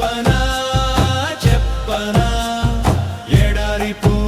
చెప్పనా చెప్పనా ఎడారిపో